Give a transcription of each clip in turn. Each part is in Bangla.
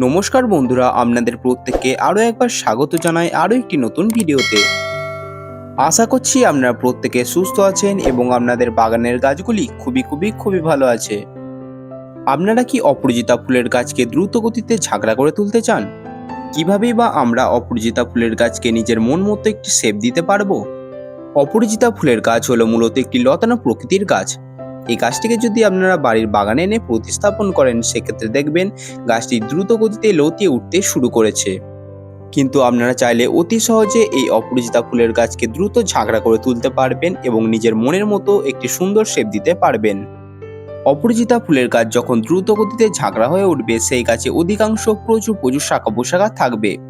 নমস্কার বন্ধুরা, আপনাদের প্রত্যেককে আরও একবার স্বাগত জানাই আরও একটি নতুন ভিডিওতে। আশা করছি আপনারা প্রত্যেকে সুস্থ আছেন এবং আপনাদের বাগানের গাছগুলি খুবই খুবই খুবই ভালো আছে। আপনারা কি অপরাজিতা ফুলের গাছকে দ্রুত গতিতে ঝাঁকড়া করে তুলতে চান? কিভাবেই বা আমরা অপরাজিতা ফুলের গাছকে নিজের মন মতো একটি শেপ দিতে পারব? অপরাজিতা ফুলের গাছ হলো মূলত একটি লতানো প্রকৃতির গাছ। এই গাছটিকে যদি আপনারা বাড়ির বাগানে এনে প্রতিস্থাপন করেন, সেক্ষেত্রে দেখবেন গাছটি দ্রুত গতিতে লতিয়ে উঠতে শুরু করেছে। কিন্তু আপনারা চাইলে অতি সহজে এই অপরিচিতা ফুলের গাছকে দ্রুত ঝাঁকড়া করে তুলতে পারবেন এবং নিজের মনের মতো একটি সুন্দর শেপ দিতে পারবেন। অপরিচিতা ফুলের গাছ যখন দ্রুত গতিতে ঝাঁকড়া হয়ে উঠবে, সেই গাছে অধিকাংশ প্রচুর প্রচুর শাখা পোশাখা থাকবে।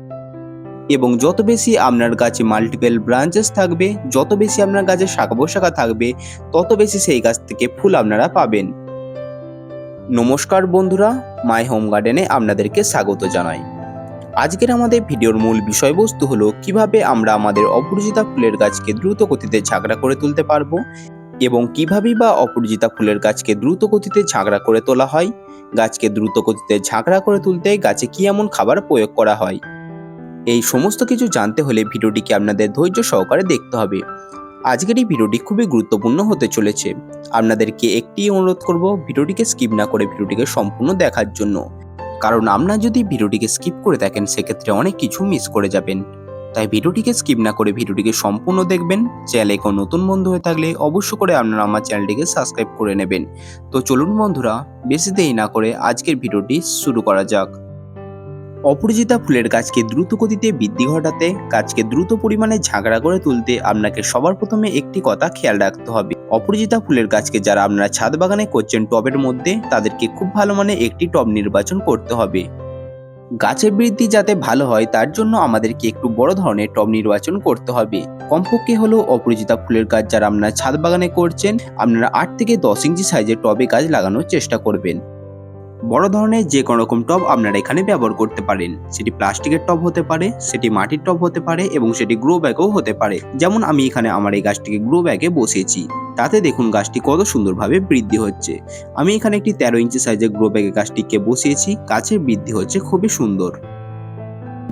এবং যত বেশি আপনার গাছে মাল্টিপল ব্রাঞ্চেস থাকবে, যত বেশি আপনার গাছে শাখা পোশাখা থাকবে, তত বেশি সেই গাছ থেকে ফুল আপনারা পাবেন। নমস্কার বন্ধুরা মাই হোম গার্ডেনে আপনাদেরকে স্বাগত জানাই। আজকের আমাদের ভিডিওর মূল বিষয়বস্তু হলো কীভাবে আমরা আমাদের অপরিচিতা ফুলের গাছকে দ্রুত গতিতে ঝাগড়া করে তুলতে পারব এবং কিভাবেই বা অপরিচিতা ফুলের গাছকে দ্রুত গতিতে ঝাগড়া করে তোলা হয়, গাছকে দ্রুত গতিতে ঝাগড়া করে তুলতে গাছে কি এমন খাবার প্রয়োগ করা হয় এই সমস্ত কিছু জানতে হলে ভিডিওটিকে আপনাদের ধৈর্য সহকারে দেখতে হবে। আজকের এই ভিডিওটি খুবই গুরুত্বপূর্ণ হতে চলেছে। আপনাদেরকে একটি অনুরোধ করব ভিডিওটিকে স্কিপ না করে ভিডিওটিকে সম্পূর্ণ দেখার জন্য। কারণ আপনারা যদি ভিডিওটিকে স্কিপ করে দেখেন সেক্ষেত্রে অনেক কিছু মিস করে যাবেন। তাই ভিডিওটিকে স্কিপ না করে ভিডিওটিকে সম্পূর্ণ দেখবেন। চ্যানেলে কোনো নতুন বন্ধু হয়ে থাকলে অবশ্য করে আপনারা আমার চ্যানেলটিকে সাবস্ক্রাইব করে নেবেন। তো চলুন বন্ধুরা, বেশি দেরি না করে আজকের ভিডিওটি শুরু করা যাক। অপরাজিতা ফুলের গাছকে দ্রুত গতিতে বৃদ্ধি ঘটাতে, গাছকে দ্রুত পরিমাণে ঝাঁকড়া করে তুলতে আপনাকে সবার প্রথমে একটি কথা খেয়াল রাখতে হবে। অপরাজিতা ফুলের গাছকে যারা আপনারা ছাদ বাগানে করছেন টবের মধ্যে, তাদেরকে খুব ভালো মানে একটি টব নির্বাচন করতে হবে। গাছের বৃদ্ধি যাতে ভালো হয়, তার জন্য আমাদেরকে একটু বড় ধরনের টব নির্বাচন করতে হবে। কমপক্ষে হলো অপরাজিতা ফুলের গাছ যারা আপনারা ছাদ বাগানে করছেন, আপনারা আট থেকে দশ ইঞ্চি সাইজের টবে গাছ লাগানোর চেষ্টা করবেন। বড় ধরনের যে কোনো রকম টব আপনারা এখানে ব্যবহার করতে পারেন। সেটি প্লাস্টিকের টব হতে পারে, সেটি মাটির টব হতে পারে এবং সেটি গ্রো ব্যাগও হতে পারে। যেমন আমি এখানে আমার এই গাছটিকে গ্রো ব্যাগে বসিয়েছি। তাতে দেখুন গাছটি কত সুন্দরভাবে বৃদ্ধি হচ্ছে। আমি এখানে একটি তেরো ইঞ্চি সাইজের গ্রো ব্যাগে গাছটিকে বসিয়েছি। গাছের বৃদ্ধি হচ্ছে খুবই সুন্দর।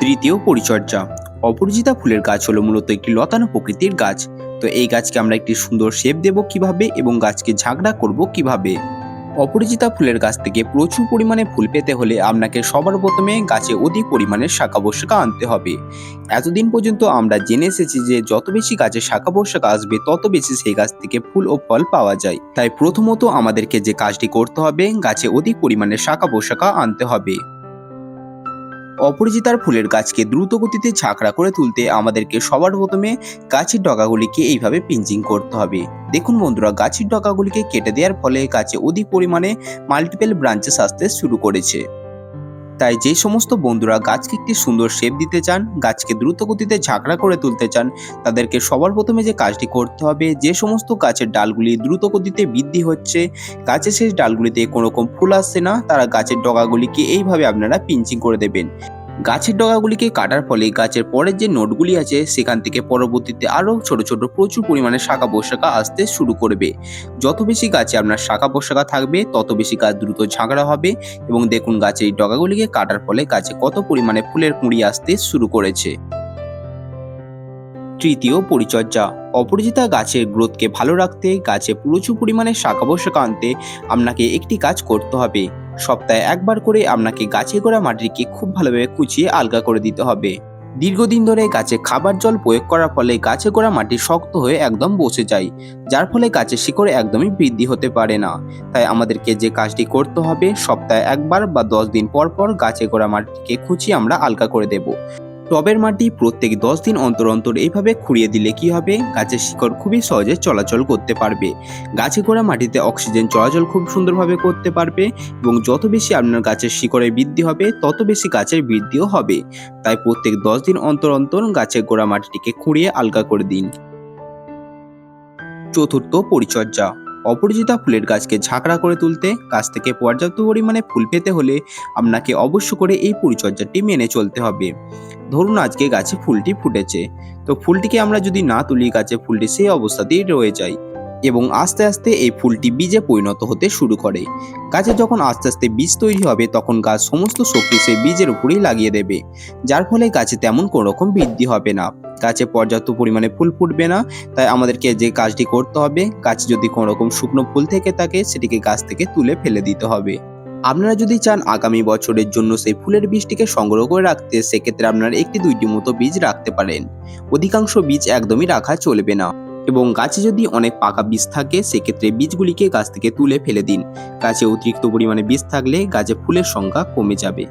তৃতীয় পরিচর্যা। অপরাজিতা ফুলের গাছ হলো মূলত একটি লতানো প্রকৃতির গাছ। তো এই গাছকে আমরা একটি সুন্দর শেপ দেব কীভাবে এবং গাছকে ঝাগড়া করব কীভাবে? অপরিচিতা ফুলের গাছ থেকে প্রচুর পরিমাণে ফুল পেতে হলে আপনাকে সবার প্রথমে গাছে অধিক পরিমাণে শাখা বর্ষাকা আনতে হবে। এতদিন পর্যন্ত আমরা জেনে এসেছি যে যত বেশি গাছে শাখা বর্ষাকা আসবে, তত বেশি সেই গাছ থেকে ফুল ও ফল পাওয়া যায়। তাই প্রথমত আমাদেরকে যে কাজটি করতে হবে, গাছে অধিক পরিমাণে শাখা বর্ষাকা আনতে হবে। অপরিচিতার ফুলের গাছকে দ্রুত গতিতে ঝাঁকড়া করে তুলতে আমাদেরকে সবার প্রথমে গাছের ডগাগুলিকে এইভাবে পিঞ্চিং করতে হবে। দেখুন বন্ধুরা, গাছের ডগাগুলিকে কেটে দেওয়ার ফলে গাছে অধিক পরিমাণে মাল্টিপেল ব্রাঞ্চেস আসতে শুরু করেছে। তাই যে সমস্ত বন্ধুরা গাছকে একটি সুন্দর শেপ দিতে চান, গাছকে দ্রুত গতিতে ঝাঁকড়া করে তুলতে চান, তাদেরকে সবার প্রথমে যে কাজটি করতে হবে, যে সমস্ত গাছের ডালগুলি দ্রুত গতিতে বৃদ্ধি হচ্ছে, গাছের শেষ ডালগুলিতে কোনো রকম ফুল আসছে না, তারা গাছের ডগাগুলিকে এইভাবে আপনারা পিঞ্চিং করে দেবেন। গাছের ডগাগুলিকে কাটার ফলে গাছের পরের যে নোটগুলি আছে, সেখান থেকে পরবর্তীতে আরও ছোট ছোট প্রচুর পরিমাণে শাখা পোশাকা আসতে শুরু করবে। যত বেশি গাছে আপনার শাখা পোশাকা থাকবে, তত বেশি গাছ দ্রুত ঝাঁকড়া হবে এবং দেখুন গাছের এই ডগাগুলিকে কাটার ফলে গাছে কত পরিমাণে ফুলের কুঁড়ি আসতে শুরু করেছে। তৃতীয় পরিচর্যা। অপরাজিতা গাছের গ্রোথকে ভালো রাখতে, গাছে প্রচুর পরিমাণে শাখা পোশাকা আনতে আপনাকে একটি কাজ করতে হবে। সপ্তাহে একবার করে আপনাকে গাছে গোড়া মাটিকে খুব ভালোভাবে কুচিয়ে আলগা করে দিতে হবে। দীর্ঘদিন ধরে গাছে খাবার জল প্রয়োগ করার ফলে গাছে গোড়া মাটি শক্ত হয়ে একদম বসে যায়, যার ফলে গাছের শিকড়ে একদমই বৃদ্ধি হতে পারে না। তাই আমাদেরকে যে কাজটি করতে হবে, সপ্তাহে একবার বা দশ দিন পর পর গাছে গোড়া মাটিকে খুঁচিয়ে আমরা আলগা করে দেব। টবের মাটি প্রত্যেক দশ দিন অন্তর অন্তর এইভাবে খুঁড়িয়ে দিলে কি হবে? গাছের শিকড় খুবই সহজে চলাচল করতে পারবে। গাছে গোড়া মাটিতে অক্সিজেন চলাচল খুব সুন্দরভাবে করতে পারবে এবং যত বেশি আপনার গাছের শিকড়ের বৃদ্ধি হবে, তত বেশি গাছের বৃদ্ধিও হবে। তাই প্রত্যেক দশ দিন অন্তর অন্তর গাছের গোড়া মাটিটিকে খুঁড়িয়ে আলগা করে দিন। চতুর্থ পরিচর্যা। অপরাজিতা ফুলের গাছকে ঝাঁকড়া করে তুলতে, গাছ থেকে পর্যাপ্ত পরিমাণে ফুল পেতে হলে আপনাকে অবশ্য করে এই পরিচর্যাটি মেনে চলতে হবে। ধরুন আজকে গাছে ফুলটি ফুটেছে। তো ফুলটিকে আমরা যদি না তুলি, গাছে ফুলটি সেই অবস্থাতেই রয়ে যায়। এবং আস্তে আস্তে এই ফুলটি বীজে পরিণত হতে শুরু করে। গাছে যখন আস্তে আস্তে বীজ তৈরি হবে, তখন গাছ সমস্ত শক্তি সেই বীজের উপরেই লাগিয়ে দেবে, যার ফলে গাছে তেমন কোনো রকম বৃদ্ধি হবে না। গাছে পর্যাপ্ত পরিমাণে ফুল ফুটবে না, তাই আমাদেরকে যে কাজটি করতে হবে, গাছে যদি কোনো রকম শুকনো ফুল থেকে থাকে, সেটিকে গাছ থেকে তুলে ফেলে দিতে হবে। আপনারা যদি চান আগামী বছরের জন্য সেই ফুলের বীজটিকে সংগ্রহ করে রাখতে, সেক্ষেত্রে আপনারা একটি দুইটি মতো বীজ রাখতে পারেন। অধিকাংশ বীজ একদমই রাখা চলবে না। এবং গাছে যদি অনেক পাকা বীজ থাকে, সেক্ষেত্রে বীজগুলিকে গাছ থেকে তুলে ফেলে দিন। গাছে অতিরিক্ত পরিমাণে বীজ থাকলে গাছে ফুলের সংখ্যা কমে যাবে।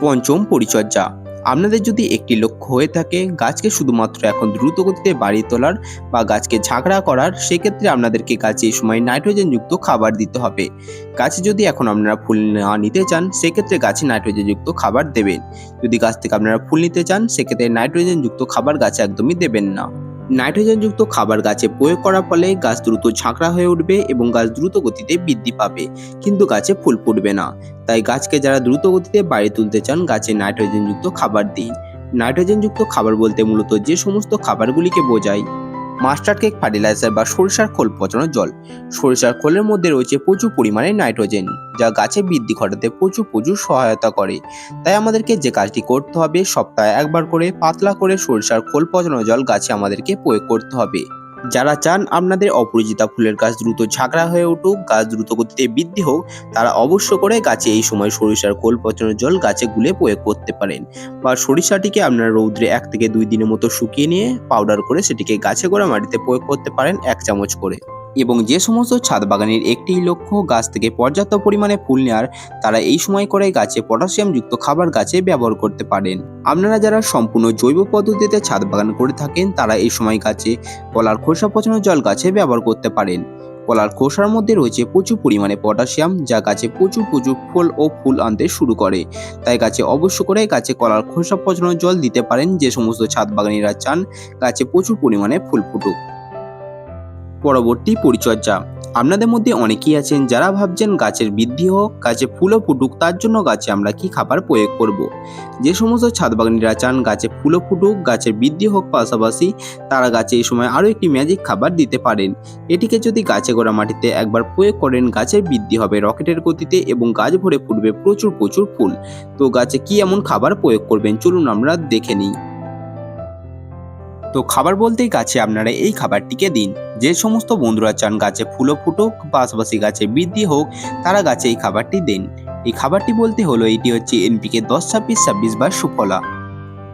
পঞ্চম পরিচর্যা। আপনাদের যদি একটি লক্ষ্য হয়ে থাকে, গাছকে শুধুমাত্র এখন দ্রুত গতিতে বাড়িয়ে তোলার বা গাছকে ঝাঁকড়া করার, সেক্ষেত্রে আপনাদেরকে গাছে এই সময় নাইট্রোজেনযুক্ত খাবার দিতে হবে। গাছে যদি এখন আপনারা ফুল না নিতে চান, সেক্ষেত্রে গাছে নাইট্রোজেনযুক্ত খাবার দেবেন। যদি গাছ থেকে আপনারা ফুল নিতে চান, সেক্ষেত্রে নাইট্রোজেনযুক্ত খাবার গাছে একদমই দেবেন না। নাইট্রোজেনযুক্ত খাবার গাছে প্রয়োগ করার ফলে গাছ দ্রুত ঝাঁকড়া হয়ে উঠবে এবং গাছ দ্রুত গতিতে বৃদ্ধি পাবে। কিন্তু গাছে ফুল ফুটবে না। তাই গাছকে যারা দ্রুত গতিতে বাড়িয়ে তুলতে চান, গাছে নাইট্রোজেনযুক্ত খাবার দিন। নাইট্রোজেনযুক্ত খাবার বলতে মূলত যে সমস্ত খাবারগুলিকে বোঝায়। মাস্টার্ড কেক, ফার্টিলাইজার বা সরিষার খোল পচানো জল। সরিষার খোলের মধ্যে রয়েছে প্রচুর পরিমাণে নাইট্রোজেন, যা গাছে বৃদ্ধি ঘটাতে প্রচুর প্রচুর সহায়তা করে। তাই আমাদেরকে যে কাজটি করতে হবে, সপ্তাহে একবার করে পাতলা করে সরিষার খোল পচানো জল গাছে আমাদেরকে প্রয়োগ করতে হবে। যারা চান আপনাদের অপরিচিতা ফুলের গাছ দ্রুত ঝাঁকড়া হয়ে উঠুক, গাছ দ্রুত গতিতে বৃদ্ধি হোক, তারা অবশ্য করে গাছে এই সময় সরিষার খোল, পচানোর জল গাছে গুলে প্রয়োগ করতে পারেন বা সরিষাটিকে আপনারা রৌদ্রে এক থেকে দুই দিনের মতো শুকিয়ে নিয়ে পাউডার করে সেটিকে গাছে গোড়া মাটিতে প্রয়োগ করতে পারেন এক চামচ করে। এবং যে সমস্ত ছাদ বাগানের একটি লক্ষ্য গাছ থেকে পর্যাপ্ত পরিমাণে ফুল নেওয়ার তারা এই সময় করে গাছে পটাশিয়াম যুক্ত খাবার গাছে ব্যবহার করতে পারেন। আপনারা যারা সম্পূর্ণ জৈব পদ্ধতিতে ছাদ বাগান করে থাকেন, তারা এই সময় গাছে কলার খোসা পচানো জল গাছে ব্যবহার করতে পারেন। কলার খোসার মধ্যে রয়েছে প্রচুর পরিমাণে পটাশিয়াম, যা গাছে প্রচুর প্রচুর ফল ও ফুল আনতে শুরু করে। তাই গাছে অবশ্য করে গাছে কলার খোসা পচানো জল দিতে পারেন যে সমস্ত ছাদ বাগানিরা চান, গাছে প্রচুর পরিমাণে ফুল ফুটুক। পরবর্তী পরিচর্যা। আপনাদের মধ্যে অনেকেই আছেন যারা ভাবছেন গাছের বৃদ্ধি হোক, গাছে ফুলও ফুটুক, তার জন্য গাছে আমরা কি খাবার প্রয়োগ করব। যে সমস্ত ছাদ বাগানিরা চান গাছে ফুলও ফুটুক, গাছের বৃদ্ধি হোক পাশাপাশি তারা গাছে এই সময় আরও একটি ম্যাজিক খাবার দিতে পারেন। এটিকে যদি গাছে গোড়া মাটিতে একবার প্রয়োগ করেন, গাছের বৃদ্ধি হবে রকেটের গতিতে এবং গাছ ভরে ফুটবে প্রচুর প্রচুর ফুল। তো গাছে কি এমন খাবার প্রয়োগ করবেন? চলুন আমরা দেখে নিই। তো খাবার বলতেই গাছে আপনারা এই খাবারটিকে দিন। যে সমস্ত বন্ধুরা চান গাছে ফুলও ফুটুক, পাশাপাশি গাছে বৃদ্ধি হোক, তারা গাছে এই খাবারটি দিন। এই খাবারটি বলতে হলো এটি হচ্ছে এনপিকে দশ, ছাব্বিশ ছাব্বিশ বা সুফলা।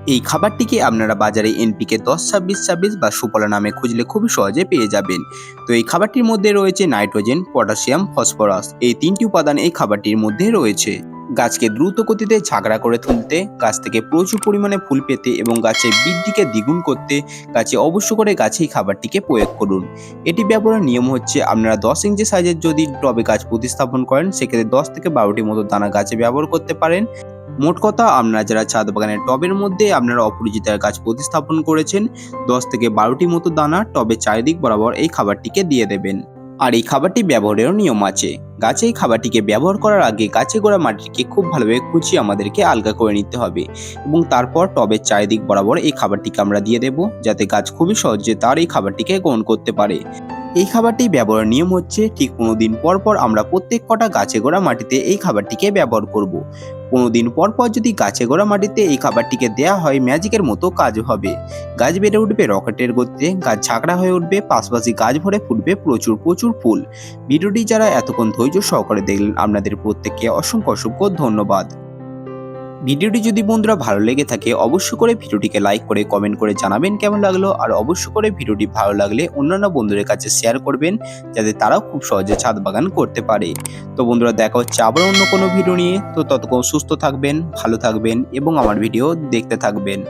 এই খাবারটিকে আপনারা বাজারে এনপিকে দশ, ছাব্বিশ ছাব্বিশ বা সুফলা নামে খুঁজলে খুবই সহজে পেয়ে যাবেন। তো এই খাবারটির মধ্যে রয়েছে নাইট্রোজেন, পটাশিয়াম, ফসফরাস। এই তিনটি উপাদান এই খাবারটির মধ্যে রয়েছে। গাছকে দ্রুত গতিতে ঝাগড়া করে তুলতে, গাছ থেকে প্রচুর পরিমাণে ফুল পেতে এবং গাছের বৃদ্ধিকে দ্বিগুণ করতে গাছে অবশ্য করে গাছে এই খাবারটিকে প্রয়োগ করুন। এটি ব্যবহারের নিয়ম হচ্ছে, আপনারা দশ ইঞ্চি সাইজের যদি টবে গাছ প্রতিস্থাপন করেন, সেক্ষেত্রে দশ থেকে বারোটি মতো দানা গাছে ব্যবহার করতে পারেন। মোট কথা, আপনারা যারা ছাদ বাগানের টবের মধ্যে আপনারা অপরিচিতার গাছ প্রতিস্থাপন করেছেন, দশ থেকে বারোটি মতো দানা টবের চারিদিক বরাবর এই খাবারটিকে দিয়ে দেবেন। আর এই খাবারটি ব্যবহারেরও নিয়ম আছে। গাছে এই খাবারটিকে ব্যবহার করার আগে গাছে গোড়া মাটিকে খুব ভালোভাবে কুচিয়ে আমাদেরকে আলগা করে নিতে হবে এবং তারপর টবের চারিদিক বরাবর এই খাবারটিকে আমরা দিয়ে দেব যাতে গাছ খুবই সহজে তার এই খাবারটিকে গ্রহণ করতে পারে। এই খাবারটি ব্যবহারের নিয়ম হচ্ছে, ঠিক পনেরো দিন পর পর আমরা প্রত্যেক কটা গাছে গোড়া মাটিতে এই খাবারটিকে ব্যবহার করব। পনেরো দিন পর পর যদি গাছে গোড়া মাটিতে এই খাবারটিকে দেয়া হয়, ম্যাজিকের মতো কাজ হবে। গাছ বেড়ে উঠবে রকেটের গতিতে, গাছ ঝাঁকড়া হয়ে উঠবে, পাশাপাশি গাছ ভরে ফুটবে প্রচুর প্রচুর ফুল। ভিডিওটি যারা এতক্ষণ ধৈর্য সহকারে দেখলেন, আপনাদের প্রত্যেককে অসংখ্য অসংখ্য ধন্যবাদ। ভিডিওটি যদি বন্ধুরা ভালো লেগে থাকে অবশ্য করে ভিডিওটিকে লাইক করে কমেন্ট করে জানাবেন কেমন লাগল। আর অবশ্য করে ভিডিওটি ভালো লাগলে অন্যান্য বন্ধুদের কাছে শেয়ার করবেন, যাতে তারাও খুব সহজে ছাদ বাগান করতে পারে। তো বন্ধুরা, দেখা হচ্ছে আবার অন্য কোনো ভিডিও নিয়ে। তো ততক্ষণ সুস্থ থাকবেন, ভালো থাকবেন এবং আমার ভিডিও দেখতে থাকবেন।